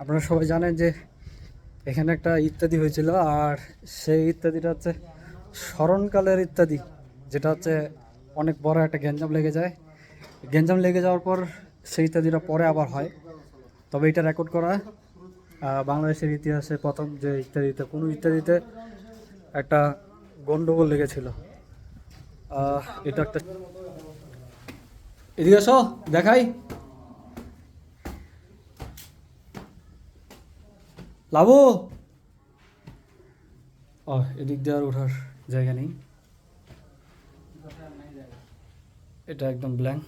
আপনারা সবাই জানেন যে এখানে একটা ইত্যাদি হয়েছিল, আর সেই ইত্যাদিটা হচ্ছে স্মরণকালের ইত্যাদি, যেটা হচ্ছে অনেক বড় একটা গ্যাঞ্জাম লেগে যায়। গ্যাঞ্জাম লেগে যাওয়ার পর সেই ইত্যাদিটা পরে আবার হয়। তবে এটা রেকর্ড করা বাংলাদেশের ইতিহাসে প্রথম যে ইত্যাদিতে, কোনো ইত্যাদিতে একটা গন্ডগোল লেগেছিল। এটা একটা এদিকে দেখাই। লাবু? ও এদিক দিয়ে আর ওঠার জায়গা নেই। এটা একদম ব্ল্যাঙ্ক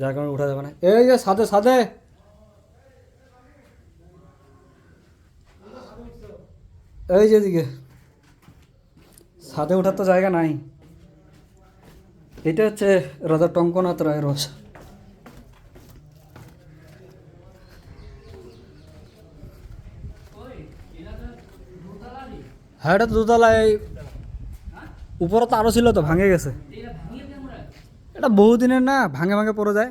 যার কারণে ওঠা যাবে না। এই যে সাথে সাথে এই যে এদিকে। সাথে ওঠার তো জায়গা নাই। এটা হচ্ছে রাজা টঙ্কনাথ রায়ের বাসা। হ্যাঁ এটা দোতলায় উপরে তো আরও ছিল তো, ভাঙে গেছে। এটা বহুদিনের না, ভাঙে ভাঙে পড়ে যায়।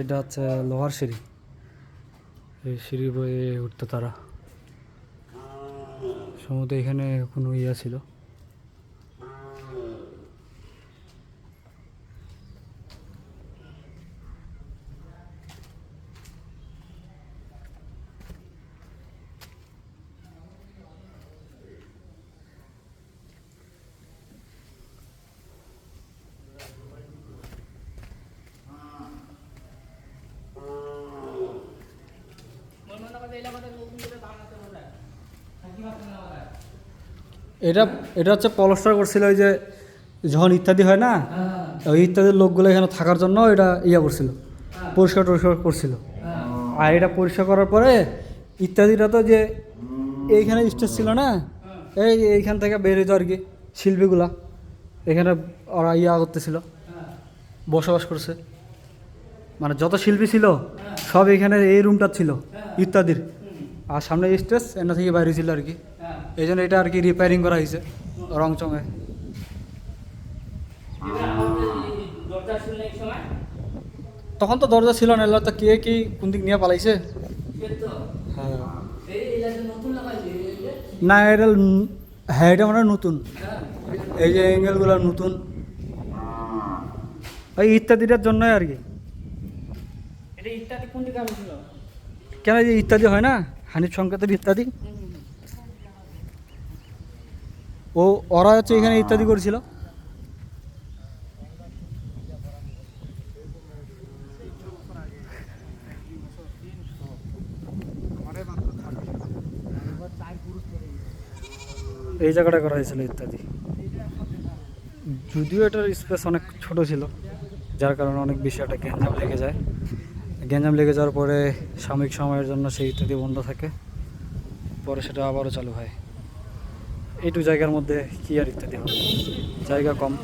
এটা হচ্ছে লোহার সিঁড়ি। এই সিঁড়ি বয়ে উঠতো তারা। সম্ভবত এখানে কোনো ইয়া ছিল। এটা এটা হচ্ছে পলস্টার করছিল ওই যে যখন ইত্যাদি হয় না ওই ইত্যাদির লোকগুলো এখানে থাকার জন্য এটা ইয়া করছিল পরিষ্কার টরিষ্কার করছিল। আর এটা পরিষ্কার করার পরে ইত্যাদিটা তো যে এইখানে স্টেজ ছিল না এই এইখান থেকে বের হইতো আর কি শিল্পীগুলা। এখানে ওরা ইয়া করতেছিল বসবাস করছে। মানে যত শিল্পী ছিল সব এখানে এই রুমটা ছিল। ইত্যাদির। আর সামনে স্টেজ, এনা থেকে বাইরে ছিল আর কি। এই জন্য এটা আর কি রিপেয়ারিং করা হয়েছে রং চঙে তখন তো দরজা ছিল না এলা তো কে কি কোন দিক নিয়ে পালাইছে? হ্যাঁ। না এটা হ্যাঁ এটা মানে নতুন। এই যে অ্যাঙ্গেলগুলো নতুন। ওই ইত্যাদিটার জন্যই আর কি। এটা ইত্যাদি কোন দিকে কেন এই ইত্যাদি হয় না? হানিফ সংকেতের ইত্যাদি? ও, ওরা হচ্ছে এখানে ইত্যাদি করেছিল? এই জায়গাটা করা হয়েছিল ইত্যাদি। যদিও এটার স্পেস অনেক ছোট ছিল, যার কারণে অনেক বেশি একটা গ্যাঞ্জাম লেগে যায়। গ্যাঞ্জাম লেগে যাওয়ার পরে সাময়িক সময়ের জন্য সেই ইত্যাদি বন্ধ থাকে। পরে সেটা আবারও চালু হয়। এইটু জায়গার মধ্যে কি আর ইত্যাদি হবে? জায়গা কম।